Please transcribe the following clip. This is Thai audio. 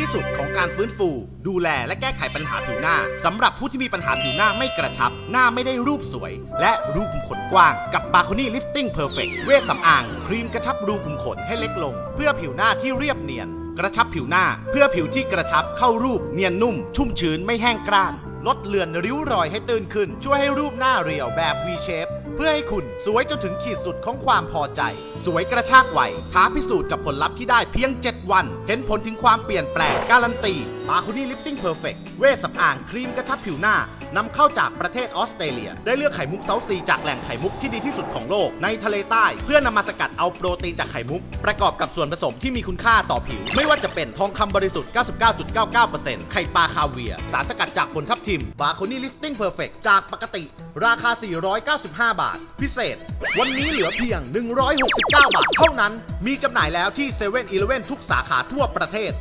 ที่สุดของการฟื้นฟู ดูแลและแก้ไขปัญหาผิวหน้าสำหรับผู้ที่มีปัญหาผิวหน้าไม่กระชับ หน้าไม่ได้รูปสวย และรูขุมขนกว้างกับบา c o นี่ลิฟติ้งเพอร์เฟกเวชสำอาง ครีมกระชับรูขุมขนให้เล็กลง เพื่อผิวหน้าที่เรียบเนียน กระชับผิวหน้า เพื่อผิวที่กระชับเข้ารูป เนียนนุ่ม ชุ่มชื้นไม่แห้งกร้าน ลดเลือนริ้วรอยให้ตื้นขึ้น ช่วยให้รูปหน้าเรียวแบบ V shape พื่อให้คุณสวยจนถึงขีดสุดของความพอใจ สวยกระชากไหวท้าพิสูจน์กับผลลัพธ์ที่ได้เพียง 7 วัน เห็นผลถึงความเปลี่ยนแปลงการันตีมาคุนี่ลิปติ้งเพอร์เฟกเวสสำอางครีมกระชับผิวหน้า นำเข้าจากประเทศออสเตรเลีย ได้เลือกไข่มุกเซาซีจากแหล่งไข่มุกที่ดีที่สุดของโลกในทะเลใต้ เพื่อนำมาสกัดเอาโปรตีนจากไข่มุก ประกอบกับส่วนผสมที่มีคุณค่าต่อผิว ไม่ว่าจะเป็นทองคำบริสุทธิ์ 99.99%ไข่ปลาคาเวีย สารสกัดจากผลทับทิมบาโคนี่ลิฟติ้งเพอร์เฟกจากปกติ ราคา 495 บาท พิเศษ วันนี้เหลือเพียง 169 บาทเท่านั้น มีจำหน่ายแล้วที่7 e เ e ่ e อทุกสาขาทั่วประเทศ